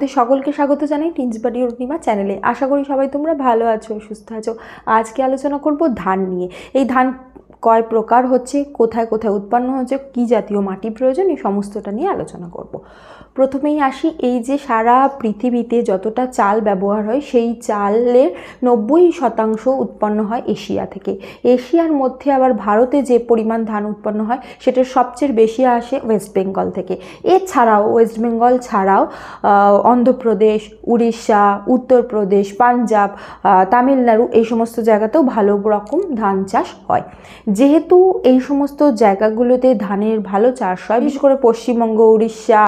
তোমাদের সকলকে স্বাগত জানাই টিন্সবাড়ি অরুণিমা চ্যানেলে। আশা করি সবাই তোমরা ভালো আছো, সুস্থ আছো। আজকে আলোচনা করব ধান নিয়ে। এই ধান কয় প্রকার হচ্ছে, কোথায় কোথায় উৎপন্ন হচ্ছে কী জাতীয় মাটি প্রয়োজন, এই সমস্তটা নিয়ে আলোচনা করব। প্রথমেই আসি, এই যে সারা পৃথিবীতে যতটা চাল ব্যবহার হয়, সেই চালের নব্বই শতাংশ উৎপন্ন হয় এশিয়া থেকে। এশিয়ার মধ্যে আবার ভারতে যে পরিমাণ ধান উৎপন্ন হয় সেটার সবচেয়ে বেশি আসে ওয়েস্ট বেঙ্গল থেকে। এছাড়াও, ওয়েস্ট বেঙ্গল ছাড়াও অন্ধ্রপ্রদেশ, উড়িষ্যা, উত্তরপ্রদেশ, পাঞ্জাব তামিলনাড়ু, এই সমস্ত জায়গাতেও ভালো রকম ধান চাষ হয়। যেহেতু এই সমস্ত জায়গাগুলোতে ধানের ভালো চাষ হয়, বিশেষ করে পশ্চিমবঙ্গ, উড়িষ্যা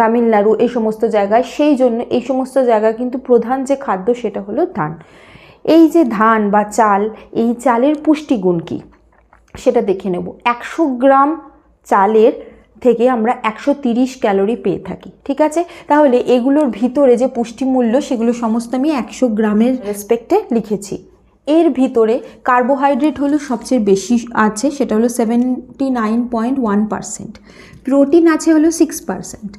তামিলনাড়ু, এই সমস্ত জায়গায়, সেই জন্য এই সমস্ত জায়গায় কিন্তু প্রধান যে খাদ্য সেটা হলো ধান। এই যে ধান বা চাল, এই চালের পুষ্টিগুণ কী? সেটা দেখে নেব। একশো গ্রাম চালের থেকে আমরা একশো তিরিশ ক্যালোরি পেয়ে থাকি, ঠিক আছে? তাহলে এগুলোর ভিতরে যে পুষ্টিমূল্য, সেগুলো সমস্ত আমি একশো গ্রামের রেসপেক্টে লিখেছি। এর ভিতরে কার্বোহাইড্রেট হলো সবচেয়ে বেশি আছে, সেটা হলো seventy nine point one percent protein আছে হলো সিক্স পার্সেন্ট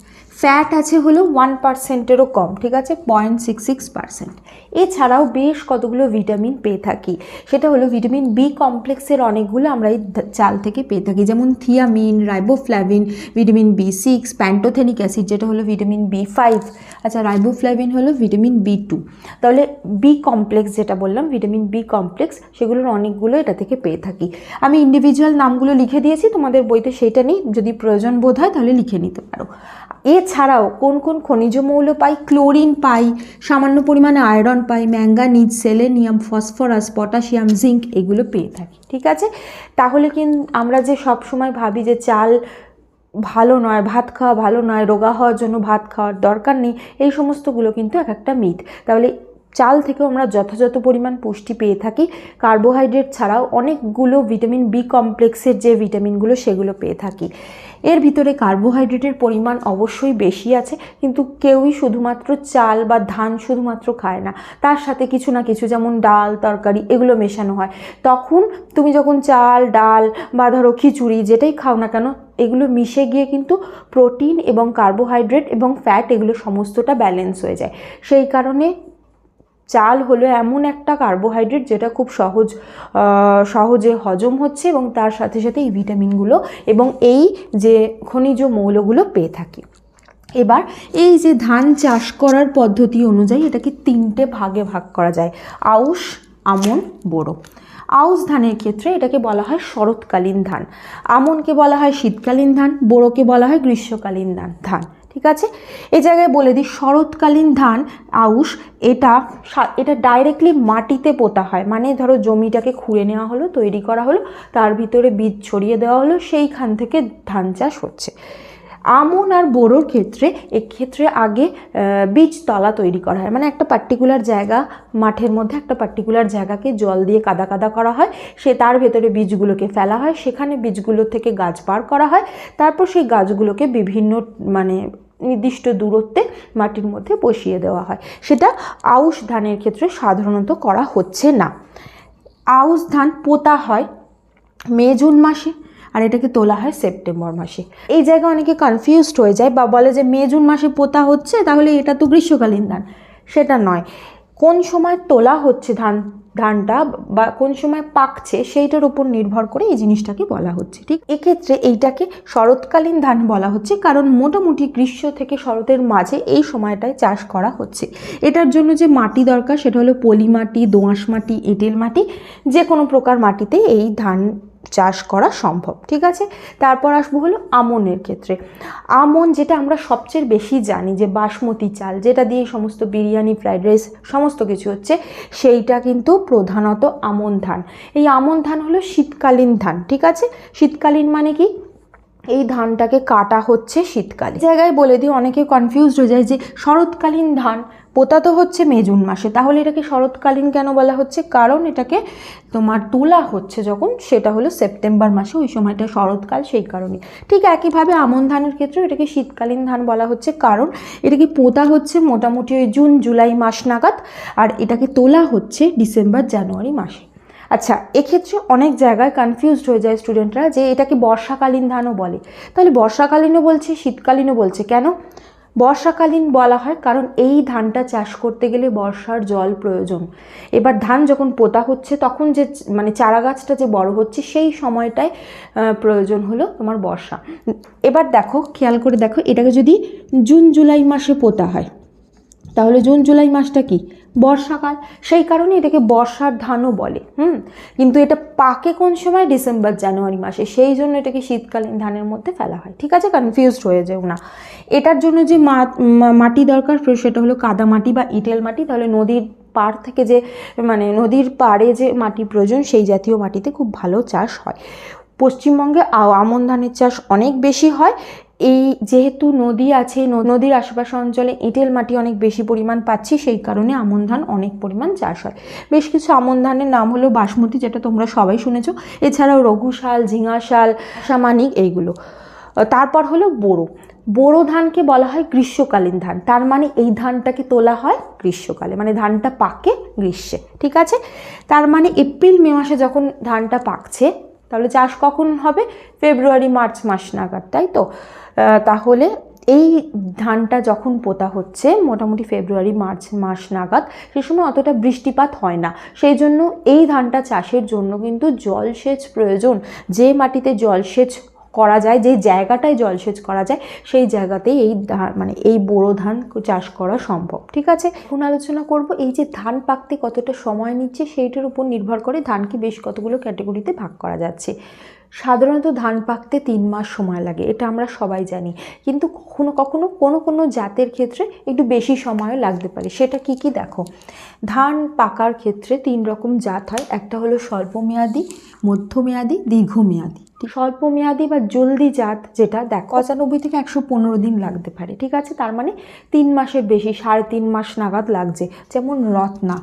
ফ্যাট আছে হলো ওয়ান পার্সেন্টেরও কম, ঠিক আছে? পয়েন্ট সিক্স সিক্স পার্সেন্ট এছাড়াও বেশ কতগুলো ভিটামিন পেয়ে থাকি। সেটা হলো ভিটামিন বি কমপ্লেক্সের অনেকগুলো আমরা এই চাল থেকে পেয়ে থাকি, যেমন thiamine riboflavin vitamin B six pantothenic acid যেটা হলো ভিটামিন বি ফাইভ আচ্ছা রাইবোফ্ল্যাভিন হলো ভিটামিন বি টু তাহলে বি কমপ্লেক্স যেটা বললাম ভিটামিন বি কমপ্লেক্স সেগুলোর অনেকগুলো এটা থেকে পেয়ে থাকি। আমি ইন্ডিভিজুয়াল নামগুলো লিখে দিয়েছি, তোমাদের বইতে সেইটা নেই, যদি প্রয়োজন বোধ হয় তাহলে লিখে নিতে পারো। এছাড়াও কোন কোন খনিজ মৌল পাই? ক্লোরিন পাই, সামান্য পরিমাণে আয়রন পাই, manganese, selenium, phosphorus, potassium, zinc এগুলো পেয়ে থাকি, ঠিক আছে? তাহলে কিন্তু আমরা যে সব সময় ভাবি যে চাল ভালো নয়, ভাত খাওয়া ভালো নয়, রোগা হওয়ার জন্য ভাত খাওয়ার দরকার নেই, এই সমস্তগুলো কিন্তু এক একটা মিথ। তাহলে চাল থেকেও আমরা যথাযথ পরিমাণ পুষ্টি পেয়ে থাকি, কার্বোহাইড্রেট ছাড়াও অনেকগুলো ভিটামিন বি কমপ্লেক্সের যে ভিটামিনগুলো সেগুলো পেয়ে থাকি। এর ভিতরে কার্বোহাইড্রেটের পরিমাণ অবশ্যই বেশি আছে, কিন্তু কেউই শুধুমাত্র চাল বা ধান শুধুমাত্র খায় না। তার সাথে কিছু না কিছু যেমন ডাল, তরকারি এগুলো মেশানো হয়। তখন তুমি যখন চাল, ডাল বা ধরো খিচুড়ি যেটাই খাও না কেন, এগুলো মিশে গিয়ে কিন্তু প্রোটিন এবং কার্বোহাইড্রেট এবং ফ্যাট এগুলো সমস্তটা ব্যালেন্স হয়ে যায়। সেই কারণে চাল হলো এমন একটা কার্বোহাইড্রেট যেটা খুব সহজ সহজে হজম হচ্ছে এবং তার সাথে সাথে এই ভিটামিনগুলো এবং এই যে খনিজ মৌলগুলো পেয়ে থাকি। এবার এই যে ধান চাষ করার পদ্ধতি অনুযায়ী এটাকে তিনটে ভাগে ভাগ করা যায়। আউশ, আমন, বোরো। আউশ ধানের ক্ষেত্রে এটাকে বলা হয় শরৎকালীন ধান। আমনকে বলা হয় শীতকালীন ধান, বোরোকে বলা হয় গ্রীষ্মকালীন ধান ধান। ঠিক আছে? এই জায়গায় বলে দিই, শরৎকালীন ধান, আউশ, এটা এটা ডাইরেক্টলি মাটিতে পোতা হয়। মানে ধরো জমিটাকে খুঁড়ে নেওয়া হলো, তৈরি করা হলো, তার ভিতরে বীজ ছড়িয়ে দেওয়া হলো, সেইখান থেকে ধান চাষ হচ্ছে। আমন আর বোরোর ক্ষেত্রে, এক্ষেত্রে আগে বীজতলা তৈরি করা হয়। মানে একটা পার্টিকুলার জায়গা, মাঠের মধ্যে একটা পার্টিকুলার জায়গাকে জল দিয়ে কাদা কাদা করা হয়। সে তার ভেতরে বীজগুলোকে ফেলা হয়। সেখানে বীজগুলো থেকে গাছ বার করা হয়। তারপর সেই গাছগুলোকে বিভিন্ন মানে নির্দিষ্ট দূরত্বে মাটির মধ্যে বসিয়ে দেওয়া হয়। সেটা আউশ ধানের ক্ষেত্রে সাধারণত করা হচ্ছে না। আউশ ধান পোতা হয় মে, জুন মাসে আর এটাকে তোলা হয় সেপ্টেম্বর মাসে। এই জায়গায় অনেকে কনফিউজড হয়ে যায় বা বলে যে মে, জুন মাসে পোতা হচ্ছে, তাহলে এটা তো গ্রীষ্মকালীন ধান। সেটা নয়। কোন সময় তোলা হচ্ছে ধান, ধানটা বা কোন সময় পাকছে সেইটার উপর নির্ভর করে এই জিনিসটাকে বলা হচ্ছে, ঠিক? এক্ষেত্রে এইটাকে শরৎকালীন ধান বলা হচ্ছে, কারণ মোটামুটি গ্রীষ্ম থেকে শরতের মাঝে এই সময়টায় চাষ করা হচ্ছে। এটার জন্য যে মাটি দরকার সেটা হলো পলি মাটি দোআঁশ মাটি, এঁটেল মাটি যে কোনো প্রকার মাটিতে এই ধান চাষ করা সম্ভব, ঠিক আছে? তারপর আসব হলো আমনের ক্ষেত্রে। আমন যেটা আমরা সবচেয়ে বেশি জানি, যে বাসমতি চাল, যেটা দিয়ে সমস্ত বিরিয়ানি, ফ্রাইড রাইস, সমস্ত কিছু হচ্ছে, সেইটা কিন্তু প্রধানত আমন ধান। এই আমন ধান হলো শীতকালীন ধান, ঠিক আছে? শীতকালীন মানে কি? এই ধানটাকে কাটা হচ্ছে শীতকালে। জায়গায় বলে দিই, অনেকে কনফিউজড হয়ে যায় যে শরৎকালীন ধান পোতা তো হচ্ছে মে, জুন মাসে। তাহলে এটাকে শরৎকালীন কেন বলা হচ্ছে? কারণ এটাকে তোমার তোলা হচ্ছে যখন, সেটা হলো সেপ্টেম্বর মাসে, ওই সময়টা শরৎকাল সেই কারণে। ঠিক একইভাবে আমন ধানের ক্ষেত্রে এটাকে শীতকালীন ধান বলা হচ্ছে। কারণ এটাকে পোতা হচ্ছে মোটামুটি ওই জুন, জুলাই মাস নাগাদ, আর এটাকে তোলা হচ্ছে ডিসেম্বর, জানুয়ারি মাসে। আচ্ছা এক্ষেত্রে অনেক জায়গায় কনফিউজড হয়ে যায় স্টুডেন্টরা যে এটাকে বর্ষাকালীন ধানও বলে। তাহলে বর্ষাকালীনও বলছে, শীতকালীনও বলছে। কেন? বর্ষাকালীন বলা হয়, কারণ এই ধানটা চাষ করতে গেলে বর্ষার জল প্রয়োজন। এবার ধান যখন পোতা হচ্ছে, তখন যে মানে চারা গাছটা যে বড় হচ্ছে, সেই সময়টায় প্রয়োজন হলো তোমার বর্ষা। এবার দেখো, খেয়াল করে দেখো, এটাকে যদি জুন, জুলাই মাসে পোতা হয়, তাহলে জুন, জুলাই মাসটা কি? বর্ষাকাল, সেই কারণে এটাকে বর্ষার ধানও বলে, হুম? কিন্তু এটা পাকে কোন সময়? ডিসেম্বর, জানুয়ারি মাসে, সেই জন্য এটাকে শীতকালীন ধানের মধ্যে ফেলা হয়, ঠিক আছে? কনফিউজড হয়ে যেও না। এটার জন্য যে মাটি দরকার সেটা হলো কাদা মাটি বা ইটেল মাটি, তাহলে নদীর পাড় থেকে যে মানে নদীর পাড়ে যে মাটি প্রয়োজন, সেই জাতীয় মাটিতে খুব ভালো চাষ হয়। পশ্চিমবঙ্গে আমন ধানের চাষ অনেক বেশি হয় এই যেহেতু নদী আছে নদীর আশেপাশে অঞ্চলে এঁটেল মাটি অনেক বেশি পরিমাণ পাচ্ছি, সেই কারণে আমন ধান অনেক পরিমাণ চাষ হয়। বেশ কিছু আমন ধানের নাম হলো বাসমতি, যেটা তোমরা সবাই শুনেছ। এছাড়াও রঘুশাল ঝিঙাশাল সামানিক এইগুলো। তারপর হলো বোরো। বোরো ধানকে বলা হয় গ্রীষ্মকালীন ধান। তার মানে এই ধানটাকে তোলা হয় গ্রীষ্মকালে মানে ধানটা পাকে গ্রীষ্মে, ঠিক আছে? তার মানে এপ্রিল, মে মাসে যখন ধানটা পাকছে তাহলে চাষ কখন হবে? ফেব্রুয়ারি, মার্চ মাস নাগাদ, তাই তো? তাহলে এই ধানটা যখন পোতা হচ্ছে মোটামুটি ফেব্রুয়ারি, মার্চ মাস নাগাদ, সে সময় অতটা বৃষ্টিপাত হয় না। সেই জন্য এই ধানটা চাষের জন্য কিন্তু জলসেচ প্রয়োজন। যে মাটিতে জলসেচ করা যায় যে জায়গাটায় জলসেচ করা যায়, সেই জায়গাতেই এই মানে এই বোরো ধান চাষ করা সম্ভব। ঠিক আছে? এখন আলোচনা করব এই যে ধান পাকতে কতটা সময় নিচ্ছে, সেইটার উপর নির্ভর করে ধানকে বেশ কতগুলো ক্যাটাগরিতে ভাগ করা যাচ্ছে। সাধারণত ধান পাকতে তিন মাস সময় লাগে, এটা আমরা সবাই জানি। কিন্তু কখনো কখনো কোনো কোনো জাতের ক্ষেত্রে একটু বেশি সময়ও লাগতে পারে। সেটা কি কি দেখো? ধান পাকার ক্ষেত্রে তিন রকম জাত হয়, একটা হলো স্বল্পমেয়াদী, মধ্যমেয়াদী, দীর্ঘমেয়াদী। স্বল্পমেয়াদী বা জলদি জাত যেটা, দেখো, পঁচানব্বই থেকে একশো পনেরো দিন লাগতে পারে, ঠিক আছে? তার মানে তিন মাসের বেশি, সাড়ে তিন মাস নাগাদ লাগছে, যেমন রত্না।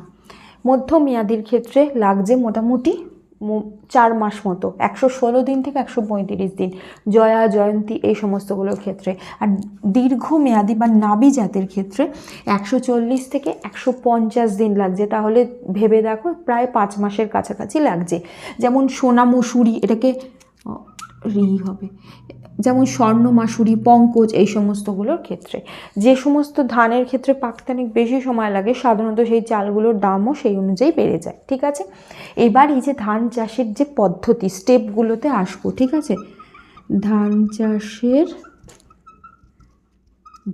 মধ্যমেয়াদীর ক্ষেত্রে লাগছে মোটামুটি চার মাস মতো, একশো ষোলো দিন থেকে একশো পঁয়ত্রিশ দিন, জয়া, জয়ন্তী, এই সমস্তগুলোর ক্ষেত্রে। আর দীর্ঘমেয়াদী বা নাবি জাতের ক্ষেত্রে একশো চল্লিশ থেকে একশো পঞ্চাশ দিন লাগছে, তাহলে ভেবে দেখো, প্রায় পাঁচ মাসের কাছাকাছি লাগছে। যেমন সোনা, মসুরি, এটাকে রি হবে। যেমন স্বর্ণ, মাসুরি, পঙ্কজ এই সমস্তগুলোর ক্ষেত্রে। যে সমস্ত ধানের ক্ষেত্রে পাকতে অনেক বেশি সময় লাগে, সাধারণত সেই চালগুলোর দামও সেই অনুযায়ী বেড়ে যায়, ঠিক আছে? এবার এই যে ধান চাষের যে পদ্ধতি, স্টেপগুলোতে আসব, ঠিক আছে? ধান চাষের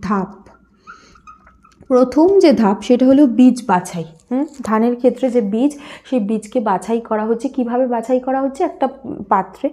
ধাপ। প্রথম যে ধাপ সেটা হলো বীজ বাছাই, হুম? ধানের ক্ষেত্রে যে বীজ, সেই বীজকে বাছাই করা হচ্ছে। কীভাবে বাছাই করা হচ্ছে? একটা পাত্রে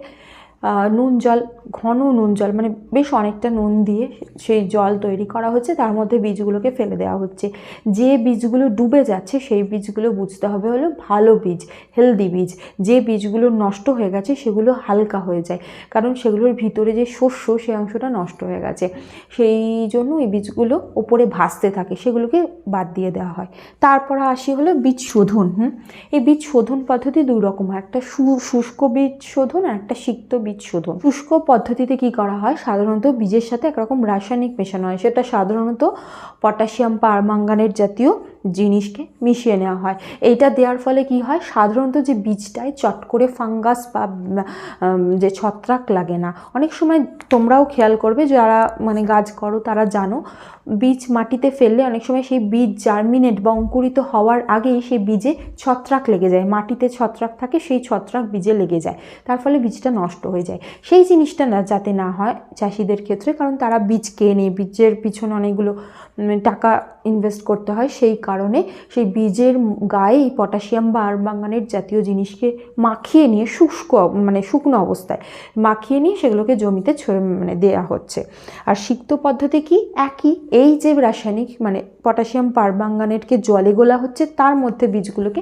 নুন জল, ঘন নুন জল মানে বেশ অনেকটা নুন দিয়ে সেই জল তৈরি করা হচ্ছে। তার মধ্যে বীজগুলোকে ফেলে দেওয়া হচ্ছে। যে বীজগুলো ডুবে যাচ্ছে, সেই বীজগুলো বুঝতে হবে হলো ভালো বীজ হেলদি বীজ। যে বীজগুলো নষ্ট হয়ে গেছে, সেগুলো হালকা হয়ে যায়। কারণ সেগুলোর ভিতরে যে শস্য সেই অংশটা নষ্ট হয়ে গেছে। সেই জন্য এই বীজগুলো ওপরে ভাসতে থাকে, সেগুলোকে বাদ দিয়ে দেওয়া হয়। তারপর আসি হলো বীজ শোধন, হুম? এই বীজ শোধন পদ্ধতি দুই রকম একটা শুষ্ক বীজ শোধন আর একটা সিক্ত বীজ শোধন শুষ্ক পদ্ধতিতে কি করা হয়? সাধারণত বীজের সাথে একরকম রাসায়নিক মেশানো হয়। সেটা সাধারণত পটাশিয়াম পারমাঙ্গানেট জাতীয় জিনিসকে মিশিয়ে নেওয়া হয়। এইটা দেওয়ার ফলে কি হয়? সাধারণত যে বীজটায় চট করে ফাঙ্গাস বা যে ছত্রাক লাগে না। অনেক সময় তোমরাও খেয়াল করবে, যারা মানে গাছ করো, তারা জানো বীজ মাটিতে ফেললে অনেক সময় সেই বীজ জার্মিনেট বা অঙ্কুরিত হওয়ার আগেই সেই বীজে ছত্রাক লেগে যায়। মাটিতে ছত্রাক থাকে, সেই ছত্রাক বীজে লেগে যায়। তার ফলে বীজটা নষ্ট হয়ে যায়। সেই জিনিসটা না, যাতে না হয় চাষিদের ক্ষেত্রে, কারণ তারা বীজ কেনে, বীজের পিছনে অনেকগুলো টাকা ইনভেস্ট করতে হয়। সেই কারণে সেই বীজের গায়ে পটাশিয়াম বা আরবাঙ্গানের জাতীয় জিনিসকে মাখিয়ে নিয়ে শুষ্ক মানে শুকনো অবস্থায় মাখিয়ে নিয়ে সেগুলোকে জমিতে মানে দেয়া হচ্ছে। আর সিক্ত পদ্ধতি কি? একই। এই যে রাসায়নিক মানে পটাশিয়াম পারবাঙ্গানেটকে জলে গোলা হচ্ছে, তার মধ্যে বীজগুলোকে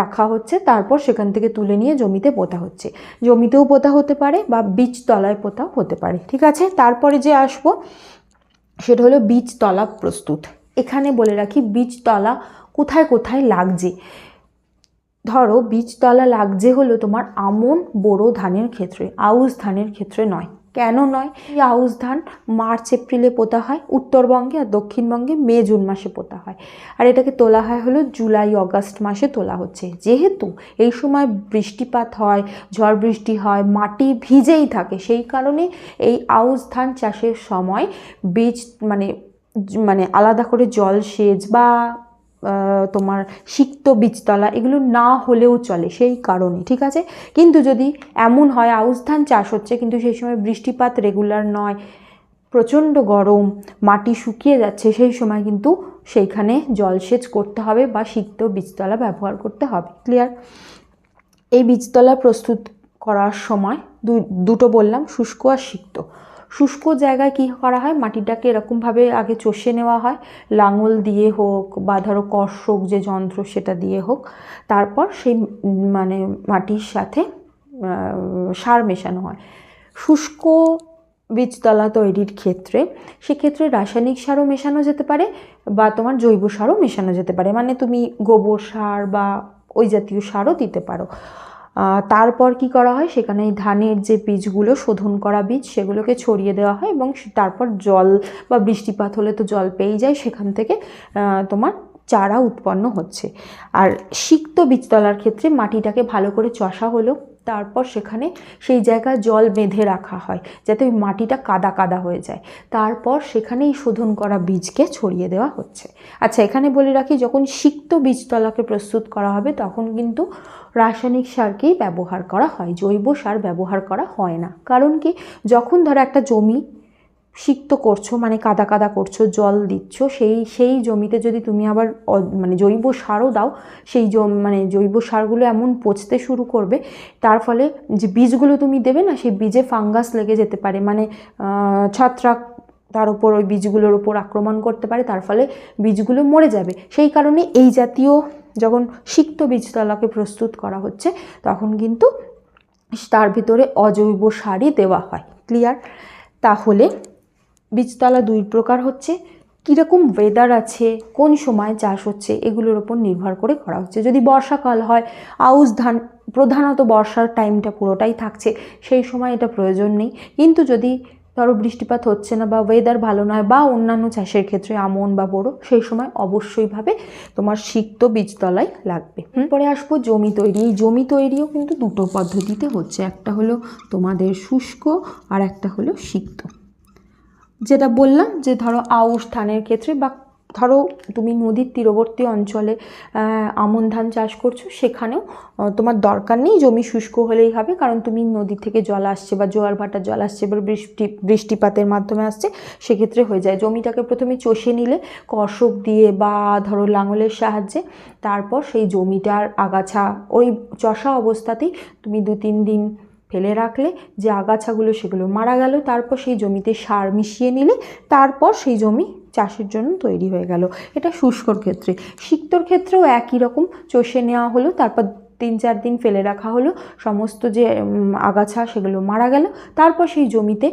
রাখা হচ্ছে, তারপর সেখান থেকে তুলে নিয়ে জমিতে পোতা হচ্ছে। জমিতেও পোতা হতে পারে বা বীজ তলায় পোতাও হতে পারে, ঠিক আছে? তারপরে যে আসব, সেটা হলো বীজতলা প্রস্তুত। এখানে বলে রাখি বীজতলা কোথায় কোথায় লাগছে? ধরো বীজতলা লাগছে হলো তোমার আমন, বোরো ধানের ক্ষেত্রে, আউশ ধানের ক্ষেত্রে নয়। কেন নয়? এই আউশ ধান মার্চ, এপ্রিলে পোতা হয়, উত্তরবঙ্গে আর দক্ষিণবঙ্গে মে, জুন মাসে পোতা হয়। আর এটাকে তোলা হয় হলো জুলাই, অগাস্ট মাসে তোলা হচ্ছে। যেহেতু এই সময় বৃষ্টিপাত হয়, ঝড় বৃষ্টি হয়, মাটি ভিজেই থাকে, সেই কারণে এই আউশ ধান চাষের সময় বীজ মানে মানে আলাদা করে জল সেচ বা তোমার সিক্ত বীজতলা, এগুলো না হলেও চলে সেই কারণে, ঠিক আছে? কিন্তু যদি এমন হয়, আউশ ধান চাষ হচ্ছে, কিন্তু সেই সময় বৃষ্টিপাত রেগুলার নয়, প্রচণ্ড গরম, মাটি শুকিয়ে যাচ্ছে, সেই সময় কিন্তু সেইখানে জলসেচ করতে হবে বা সিক্ত বীজতলা ব্যবহার করতে হবে ক্লিয়ার এই বীজতলা প্রস্তুত করার সময় দুটো বললাম, শুষ্ক আর সিক্ত। শুষ্ক জায়গায় কী করা হয়? মাটিটাকে এরকমভাবে আগে চষে নেওয়া হয়। লাঙল দিয়ে হোক বা ধরো কর্ষক যে যন্ত্র সেটা দিয়ে হোক। তারপর সেই মানে মাটির সাথে সার মেশানো হয়। শুষ্ক বীজতলা তৈরির ক্ষেত্রে সেক্ষেত্রে রাসায়নিক সারও মেশানো যেতে পারে বা তোমার জৈব সারও মেশানো যেতে পারে। মানে তুমি গোবর সার বা ওই জাতীয় সারও দিতে পারো। তারপর কি করা হয়? সেখানে ধানের যে বীজগুলো শোধন করা বীজ, সেগুলোকে ছড়িয়ে দেওয়া হয় এবং তারপর জল বা বৃষ্টিপাত হলে তো জল পেয়েই যায়, সেখান থেকে তোমার চারা উৎপন্ন হচ্ছে। আর সিক্ত বীজতলার ক্ষেত্রে মাটিটাকে ভালো করে চষা হলো। তারপর সেখানে সেই জায়গায় জল বেঁধে রাখা হয়, যাতে ওই মাটিটা কাদা কাদা হয়ে যায়। তারপর সেখানেই শোধন করা বীজকে ছড়িয়ে দেওয়া হচ্ছে। আচ্ছা এখানে বলে রাখি, যখন সিক্ত বীজতলাকে প্রস্তুত করা হবে, তখন কিন্তু রাসায়নিক সারকেই ব্যবহার করা হয়, জৈব সার ব্যবহার করা হয় না। কারণ কি, যখন ধরো একটা জমি সিক্ত করছ মানে কাদা কাদা করছ, জল দিচ্ছ, সেই সেই জমিতে যদি তুমি আবার মানে জৈব সারও দাও, সেই মানে জৈব সারগুলো এমন পচতে শুরু করবে, তার ফলে যে বীজগুলো তুমি দেবে না, সেই বীজে ফাঙ্গাস লেগে যেতে পারে। মানে ছত্রাক তার উপর ওই বীজগুলোর উপর আক্রমণ করতে পারে, তার ফলে বীজগুলো মরে যাবে। সেই কারণে এই জাতীয় যখন সিক্ত বীজতলাকে প্রস্তুত করা হচ্ছে, তখন কিন্তু তার ভিতরে অজৈব সারই দেওয়া হয়। ক্লিয়ার? তাহলে বীজতলা দুই প্রকার হচ্ছে। কীরকম ওয়েদার আছে, কোন সময় চাষ হচ্ছে, এগুলোর ওপর নির্ভর করে করা হচ্ছে। যদি বর্ষাকাল হয়, আউশ ধান, প্রধানত বর্ষার টাইমটা পুরোটাই থাকছে, সেই সময় এটা প্রয়োজন নেই। কিন্তু যদি ধরো বৃষ্টিপাত হচ্ছে না বা ওয়েদার ভালো নয় বা অন্যান্য চাষের ক্ষেত্রে আমন বা বড়ো, সেই সময় অবশ্যইভাবে তোমার সিক্ত বীজতলাই লাগবে। পরে আসব জমি তৈরি। এই জমি তৈরিও কিন্তু দুটো পদ্ধতিতে হচ্ছে। একটা হলো তোমাদের শুষ্ক আর একটা হলো সিক্ত। যেটা বললাম যে ধরো আউশ ধানের ক্ষেত্রে বা ধরো তুমি নদীর তীরবর্তী অঞ্চলে আমন ধান চাষ করছ, সেখানেও তোমার দরকার নেই জমি শুষ্ক হলেই হবে, কারণ তুমি নদী থেকে জল আসছে বা জোয়ার ভাটার জল আসছে বা বৃষ্টি, বৃষ্টিপাতের মাধ্যমে আসছে, সেক্ষেত্রে হয়ে যায়। জমিটাকে প্রথমে চষে নিলে কর্ষক দিয়ে বা ধরো লাঙলের সাহায্যে, তারপর সেই জমিটার আগাছা, ওই চষা অবস্থাতেই তুমি দু তিন দিন ফেলে রাখলে যে আগাছাগুলো সেগুলো মারা গেল, তারপর সেই জমিতে সার মিশিয়ে নিলে তারপর সেই জমি চাষের জন্য তৈরি হয়ে গেল। এটা শুষ্কর ক্ষেত্রে। সিক্তর ক্ষেত্রেও একই রকম। চষে নেওয়া হলো, তারপর তিন চার দিন ফেলে রাখা হলো। সমস্ত যে আগাছা সেগুলো মারা গেল। তারপর সেই জমিতে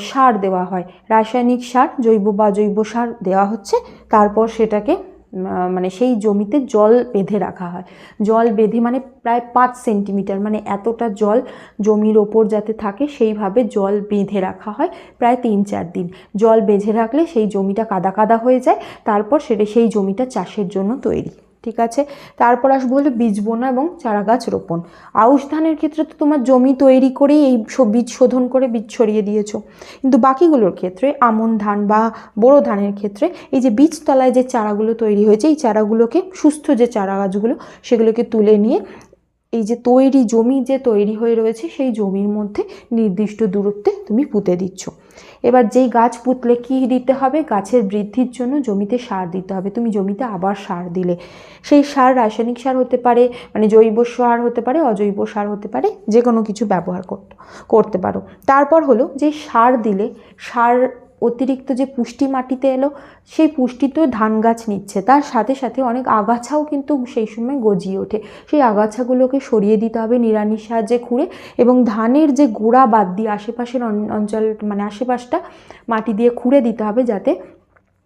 সার দেওয়া হয়। রাসায়নিক সার, জৈব বা জৈব সার দেওয়া হচ্ছে। তারপর সেটাকে মানে সেই জমিতে জল বেঁধে রাখা হয়। জল বেঁধে মানে প্রায় পাঁচ সেন্টিমিটার মানে এতটা জল জমির ওপর যাতে থাকে সেইভাবে জল বেঁধে রাখা হয় প্রায় তিন চার দিন। জল বেঁধে রাখলে সেই জমিটা কাদা কাদা হয়ে যায়, তারপর সেটা সেই জমিটা চাষের জন্য তৈরি। ঠিক আছে? তারপর আসব হলো বীজ বোনা এবং চারা গাছ রোপণ। আউশ ধানের ক্ষেত্রে তো তোমার জমি তৈরি করেই এই বীজ শোধন করে বীজ ছড়িয়ে দিয়েছ। কিন্তু বাকিগুলোর ক্ষেত্রে, আমন ধান বা বোরো ধানের ক্ষেত্রে, এই যে বীজতলায় যে চারাগুলো তৈরি হয়েছে, এই চারাগুলোকে, সুস্থ যে চারা গাছগুলো, সেগুলোকে তুলে নিয়ে এই যে তৈরি জমি যে তৈরি হয়ে রয়েছে, সেই জমির মধ্যে নির্দিষ্ট দূরত্বে তুমি পুঁতে দিচ্ছ। এবার যেই গাছ পুঁতলে কী দিতে হবে? গাছের বৃদ্ধির জন্য জমিতে সার দিতে হবে। তুমি জমিতে আবার সার দিলে। সেই সার রাসায়নিক সার হতে পারে মানে জৈব সার হতে পারে, অজৈব সার হতে পারে যে কোনো কিছু ব্যবহার করতে পারো। তারপর হলো যে সার দিলে, সার অতিরিক্ত যে পুষ্টি মাটিতে এলো, সেই পুষ্টি তো ধান গাছ নিচ্ছে। তার সাথে সাথে অনেক আগাছাও কিন্তু সেই সময় গজিয়ে ওঠে। সেই আগাছাগুলোকে সরিয়ে দিতে হবে নিড়ানির সাহায্যে খুঁড়ে এবং ধানের যে গোড়া বাদ দিয়ে আশেপাশের অঞ্চল মানে আশেপাশটা মাটি দিয়ে খুঁড়ে দিতে হবে যাতে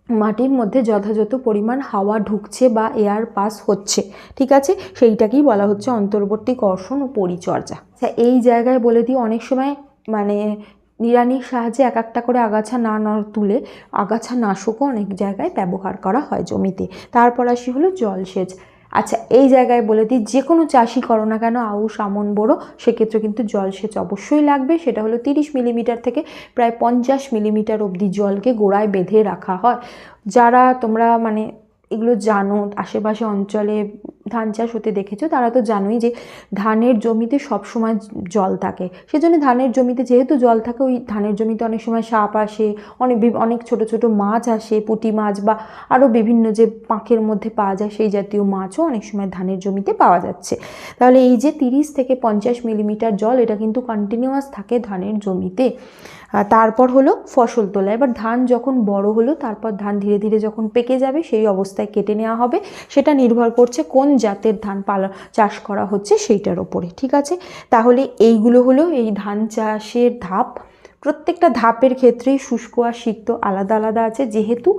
মাটির মধ্যে যথাযথ পরিমাণ হাওয়া ঢুকছে বা এয়ার পাস হচ্ছে। ঠিক আছে? সেইটাকেই বলা হচ্ছে অন্তর্বর্তী কর্ষণ ও পরিচর্যা। আচ্ছা এই জায়গায় বলে দিই, অনেক সময় মানে নিড়ানির সাহায্যে এক একটা করে আগাছা না তুলে আগাছা নাশকও অনেক জায়গায় ব্যবহার করা হয় জমিতে। তারপর আসি হলো জলসেচ আচ্ছা এই জায়গায় বলে দিই, যে কোনো চাষই করো না কেন, আউশ, আমন বড়ো সেক্ষেত্রে কিন্তু জলসেচ অবশ্যই লাগবে। সেটা হলো তিরিশ মিলিমিটার থেকে প্রায় পঞ্চাশ মিলিমিটার অবধি জলকে গোড়ায় বেঁধে রাখা হয়। যারা তোমরা মানে এগুলো জানো, আশেপাশে অঞ্চলে ধান চাষ হতে দেখেছ, তারা তো জানোই যে ধানের জমিতে সবসময় জল থাকে। সেজন্য ধানের জমিতে যেহেতু জল থাকে, ওই ধানের জমিতে অনেক সময় সাপ আসে, অনেক অনেক ছোট ছোট মাছ আসে, পুঁটি মাছ বা আরও বিভিন্ন যে পাঁকের মধ্যে পাওয়া যায়, সেই জাতীয় মাছও অনেক সময় ধানের জমিতে পাওয়া যাচ্ছে। তাহলে এই যে তিরিশ থেকে পঞ্চাশ মিলিমিটার জল, এটা কিন্তু কন্টিনিউয়াস থাকে ধানের জমিতে। তারপর হলো ফসল তোলা। এবার ধান যখন বড় হলো, তারপর ধান ধীরে ধীরে যখন পেকে যাবে, সেই অবস্থায় কেটে নেওয়া হবে। সেটা নির্ভর করছে কোন জাতের ধান পালা, চাষ করা হচ্ছে সেইটার ওপরে, ঠিক আছে? তাহলে এইগুলো হলো এই ধান চাষের ধাপ। প্রত্যেকটা ধাপের ক্ষেত্রেই শুষ্ক আর সিক্ত আলাদা আলাদা আছে। যেহেতু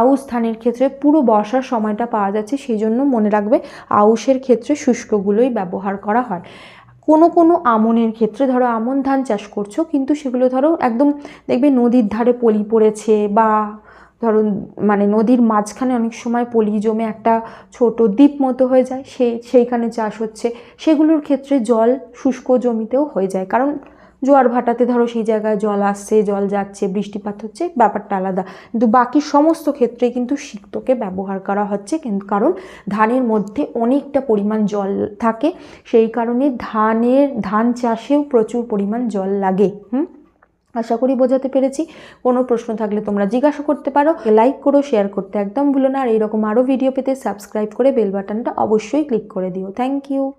আউশ ধানের ক্ষেত্রে পুরো বর্ষার সময়টা পাওয়া যাচ্ছে সেই জন্য মনে রাখবে আউশের ক্ষেত্রে শুষ্কগুলোই ব্যবহার করা হয়। কোনো কোনো আমনের ক্ষেত্রে ধরো আমন ধান চাষ করছ, কিন্তু সেগুলো ধরো একদম দেখবে নদীর ধারে পলি পড়েছে বা ধরুন মানে নদীর মাঝখানে অনেক সময় পলি জমে একটা ছোট দ্বীপ মতো হয়ে যায়, সে, সেইখানে চাষ হচ্ছে। সেগুলোর ক্ষেত্রে জল শুষ্ক জমিতেও হয়ে যায়। কারণ জোয়ার ভাটাতে ধরো সেই জায়গায় জল আসছে, জল যাচ্ছে, বৃষ্টিপাত হচ্ছে, ব্যাপারটা আলাদা। কিন্তু বাকি সমস্ত ক্ষেত্রে কিন্তু সিক্তকে ব্যবহার করা হচ্ছে কিন্তু কারণ ধানের মধ্যে অনেকটা পরিমাণ জল থাকে, সেই কারণে ধানের, ধান চাষেও প্রচুর পরিমাণ জল লাগে, হুম? আশা করি বোঝাতে পেরেছি। কোনো প্রশ্ন থাকলে তোমরা জিজ্ঞাসা করতে পারো, লাইক করো, শেয়ার করতে একদম ভুলো না, আর এইরকম আরও ভিডিও পেতে সাবস্ক্রাইব করে বেল বাটনটা অবশ্যই ক্লিক করে দিও। Thank you.